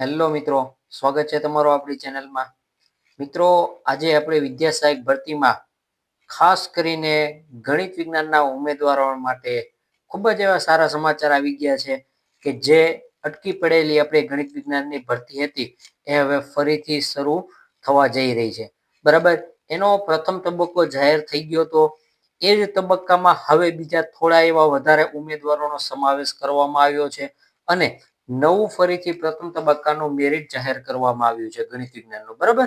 Hello મિત્રો, સ્વાગત છે તમારું આપણી ચેનલમાં. મિત્રો, આજે આપણે વિદ્યા સહાયક ભરતીમાં ખાસ કરીને ગણિત વિજ્ઞાનના ઉમેદવારો માટે ખૂબ જ એવા સારા સમાચાર આવી ગયા છે કે જે અટકી પડેલી આપણે ગણિત વિજ્ઞાનની ભરતી હતી એ હવે ફરીથી શરૂ થવા જઈ રહી છે. બરાબર? એનો પ્રથમ તબક્કો જાહેર થઈ ગયો તો એ જ તબક્કામાં હવે બીજા થોડા એવા વધારે ઉમેદવારોનો સમાવેશ કરવામાં આવ્યો છે અને નવું ફરીથી પ્રથમ તબક્કાનું મેરિટ જાહેર કરવામાં આવ્યું છે ગણિત વિજ્ઞાનનું, બરાબર?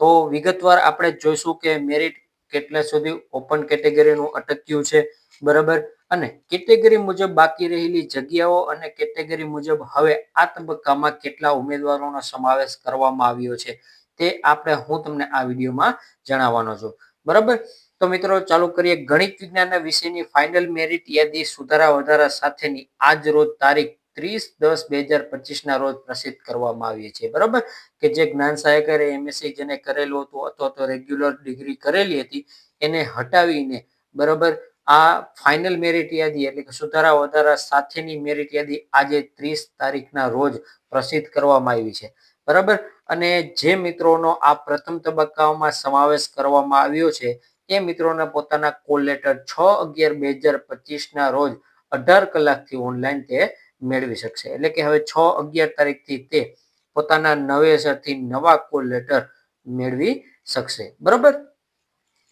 તો વિગતવાર આપણે જોઈશું કે મેરિટ કેટલા સુધી ઓપન કેટેગરીનું અટક્યું છે, બરાબર? અને કેટેગરી મુજબ બાકી રહેલી જગ્યાઓ અને કેટેગરી મુજબ હવે આ તબક્કામાં કેટલા ઉમેદવારોનો સમાવેશ કરવામાં આવ્યો છે, તે આપણે હું તમને આ વિડીયોમાં જણાવવાનો છું, બરાબર? તો મિત્રો, ચાલુ કરીએ ગણિત વિજ્ઞાનના વિષયની ફાઇનલ મેરિટ યાદી સુધારા વધારા સાથેની આજ રોજ તારીખ ત્રીસ દસ બે હજાર પચીસના રોજ પ્રસિદ્ધ કરવામાં આવી છે બરાબર? કે જે જ્ઞાન સહાયકારે એમએસસી જેને કરેલું હતું અથવા તો રેગ્યુલર ડિગ્રી કરેલી હતી, એને હટાવીને બરાબર આ ફાઇનલ મેરિટ યાદી એટલે કે સુધારા વધારા સાથેની મેરિટ યાદી આજે ત્રીસ તારીખના રોજ પ્રસિદ્ધ કરવામાં આવી છે. બરાબર? અને જે મિત્રોનો આ પ્રથમ તબક્કામાં સમાવેશ કરવામાં આવ્યો છે, એ મિત્રોને પોતાના કોલ લેટર છ અગિયાર બે હજાર પચીસના રોજ અઢાર કલાકથી ઓનલાઈન તે મેળવી શકશે. એટલે કે હવે છ અગિયાર તારીખથી તે પોતાના નવેસરથી નવા કોલ લેટર મેળવી શકશે. બરાબર?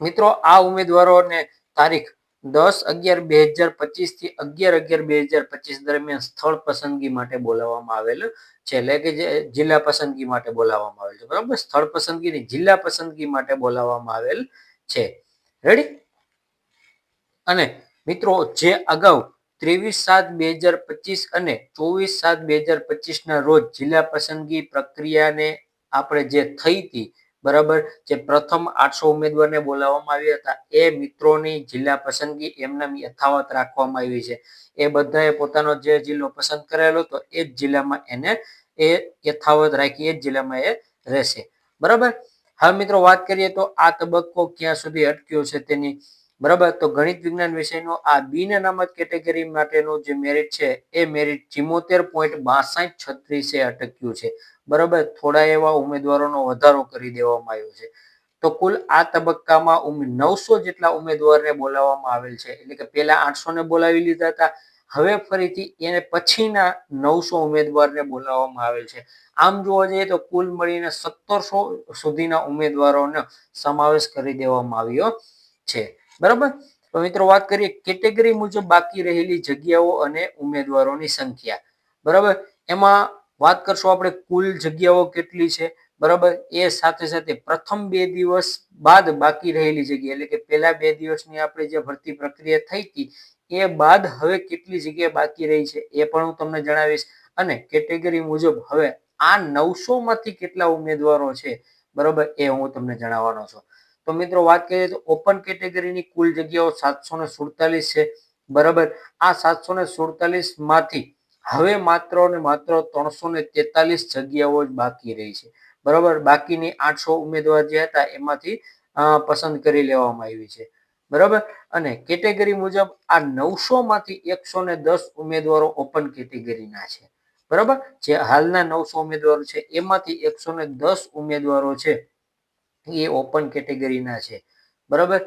મિત્રો, આ ઉમેદવારોને તારીખ દસ અગિયાર બે હજાર પચીસથી અગિયાર અગિયાર બે હજાર પચીસ દરમિયાન સ્થળ પસંદગી માટે બોલાવવામાં આવેલ છે. એટલે કે જિલ્લા પસંદગી માટે બોલાવવામાં આવેલ છે. બરાબર? સ્થળ પસંદગી જિલ્લા પસંદગી માટે બોલાવવામાં આવેલ છે. રેડી અને મિત્રો, જે અગાઉ ત્રેવીસ સાત બે હજાર પચીસ અને ચોવીસ સાત બે હજાર પચીસના રોજ જિલ્લા પસંદગી પ્રક્રિયાને આપણે જે થઈ હતી, બરાબર, જે પ્રથમ આઠસો ઉમેદવારને બોલાવવામાં આવ્યા હતા, એ મિત્રોની જિલ્લા પસંદગી એમના યથાવત રાખવામાં આવી છે. એ બધાએ પોતાનો જે જિલ્લો પસંદ કરેલો હતો, એ જ જિલ્લામાં એને એ યથાવત રાખી, એ જ જિલ્લામાં એ રહેશે. બરાબર? હવે મિત્રો, વાત કરીએ તો આ તબક્કો ક્યાં સુધી અટક્યો છે તેની. બરાબર? તો ગણિત વિજ્ઞાન વિષયનો આ બિન અનામત કેટેગરી માટેનો જે મેરિટ છે, એ મેરિટ ચિમોતેર પોઈન્ટ બાસઠ છત્રીસે અટક્યું છે. બરાબર? થોડા એવા ઉમેદવારોનો વધારો કરી દેવામાં આવ્યો છે. તો કુલ આ તબક્કામાં નવસો જેટલા ઉમેદવારને બોલાવવામાં આવેલ છે. એટલે કે પેલા આઠસો ને બોલાવી લીધા હતા. હવે ફરીથી એને પછીના નવસો ઉમેદવારને બોલાવવામાં આવેલ છે. આમ જોવા જઈએ તો કુલ મળીને સત્તરસો સુધીના ઉમેદવારોનો સમાવેશ કરી દેવામાં આવ્યો છે. બરાબર? તો મિત્રો વાત કરીએ કેટેગરી મુજબ બાકી રહેલી જગ્યાઓ અને ઉમેદવારોની સંખ્યા. બરાબર? એમાં વાત કરશું આપણે કુલ જગ્યાઓ કેટલી છે? બરાબર? એ સાથે સાથે પ્રથમ બે દિવસ બાદ બાકી રહેલી જગ્યા, એટલે કે પહેલા બે દિવસની આપણે જે ભરતી પ્રક્રિયા થઈ હતી, એ બાદ હવે કેટલી જગ્યા બાકી રહી છે એ પણ હું તમને જણાવીશ. અને કેટેગરી મુજબ હવે આ નવસો માંથી કેટલા ઉમેદવારો છે? બરાબર? એ હું તમને જણાવવાનો છું. તો મિત્રો વાત કરીએ તો ઓપન કેટેગરીની કુલ જગ્યાઓ સાતસો સુડતાલીસ છે. બરાબર? આ સાતસો ને માંથી હવે માત્ર ને માત્ર ત્રણસો ને તેતાલીસ જગ્યાઓ જ બાકી રહી છે. બરાબર? બાકીની આઠસો ઉમેદવાર જે હતા એમાંથી પસંદ કરી લેવામાં આવી છે. બરાબર? અને કેટેગરી મુજબ આ નવસો માંથી એકસો ને દસ ઉમેદવારો ઓપન કેટેગરીના છે. બરાબર? જે હાલના નવસો ઉમેદવારો છે, એમાંથી એકસો ને દસ ઉમેદવારો છે. એ ઓપન કેટેગરીના છે. બરાબર?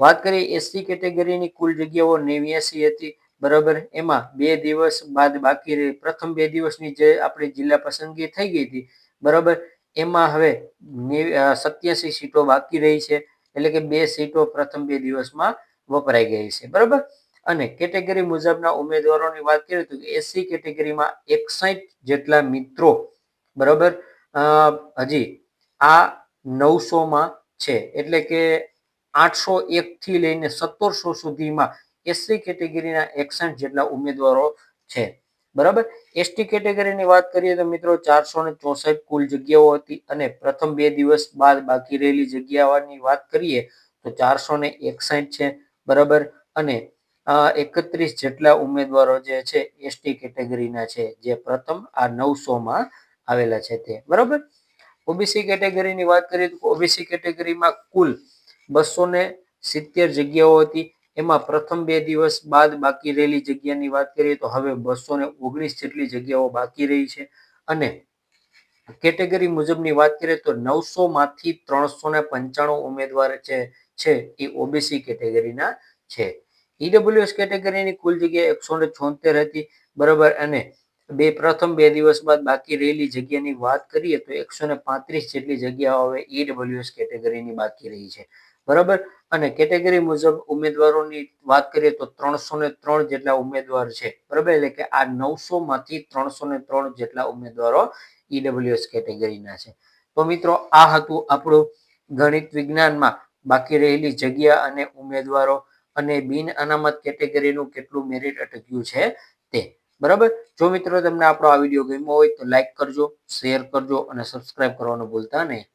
વાત કરીએ એસસી કેટેગરીની કુલ જગ્યાઓ નેવ્યાસી હતી. બરાબર? એમાં બે દિવસ બાદ બાકી રહી. પ્રથમ બે દિવસની જે આપણી જિલ્લા પસંદગી થઈ ગઈ હતી. બરાબર? એમાં હવે સત્યાસી સીટો બાકી રહી છે. એટલે કે બે સીટો પ્રથમ બે દિવસમાં વપરાઈ ગઈ છે. બરાબર? અને કેટેગરી મુજબના ઉમેદવારોની વાત કરીએ તો એસસી કેટેગરીમાં એકસાઠ જેટલા મિત્રો. બરાબર? હજી આ નવસોમાં છે. એટલે કે આઠસો એકથી લઈને સત્તરસો સુધીમાં એસસી કેટેગરીના એકસઠ જેટલા ઉમેદવારો છે. બરાબર? એસટી કેટેગરીની વાત કરીએ તો મિત્રો ચારસો ને ચોસઠ કુલ જગ્યાઓ હતી અને પ્રથમ બે દિવસ બાદ બાકી રહેલી જગ્યાઓની વાત કરીએ તો ચારસો ને એકસઠ છે. બરાબર? અને એકત્રીસ જેટલા ઉમેદવારો જે છે એસટી કેટેગરીના છે, જે પ્રથમ આ નવસોમાં આવેલા છે તે. બરાબર? ઓબીસી કેટેગરીની વાત કરીએ તો ઓબીસી કેટેગરીમાં કુલ બસો ને સિત્તેર જગ્યાઓ હતી. એમાં પ્રથમ બે દિવસ બાદ બાકી રહેલી જગ્યાની વાત કરીએ તો હવે બસો ને ઓગણીસ જેટલી જગ્યાઓ બાકી રહી છે. અને કેટેગરી મુજબની વાત કરીએ તો નવસો માંથી ત્રણસો ને પંચાણું ઉમેદવાર છે છે એ ઓબીસી કેટેગરીના છે. ઈડબ્લ્યુએસ કેટેગરીની કુલ જગ્યા એકસો ને છોતેર હતી. બરાબર. અને બે પ્રથમ બે દિવસ બાદ બાકી રહેલી જગ્યાની વાત કરીએ તો એકસો ને પાંત્રીસ જેટલી જગ્યાઓ હવે ઈડબ્લ્યુએસ કેટેગરીની બાકી રહી છે. બરાબર? અને કેટેગરી મુજબ ઉમેદવારોની વાત કરીએ તો ત્રણસો ને ત્રણ જેટલા ઉમેદવાર છે. બરાબર? એટલે કે આ નવસો માંથી ત્રણસો ત્રણ જેટલા ઉમેદવારો ઈડબ્લ્યુએસ કેટેગરીના છે. તો મિત્રો, આ હતું આપણું ગણિત વિજ્ઞાનમાં બાકી રહેલી જગ્યા અને ઉમેદવારો અને બિન અનામત કેટેગરીનું કેટલું મેરિટ અટક્યું છે તે. બરાબર? જો મિત્રો તમને આપણો આ વીડિયો ગમ્યો હોય તો લાઈક કરજો શેર કરજો અને સબસ્ક્રાઇબ કરવાનું ભૂલતા નહીં.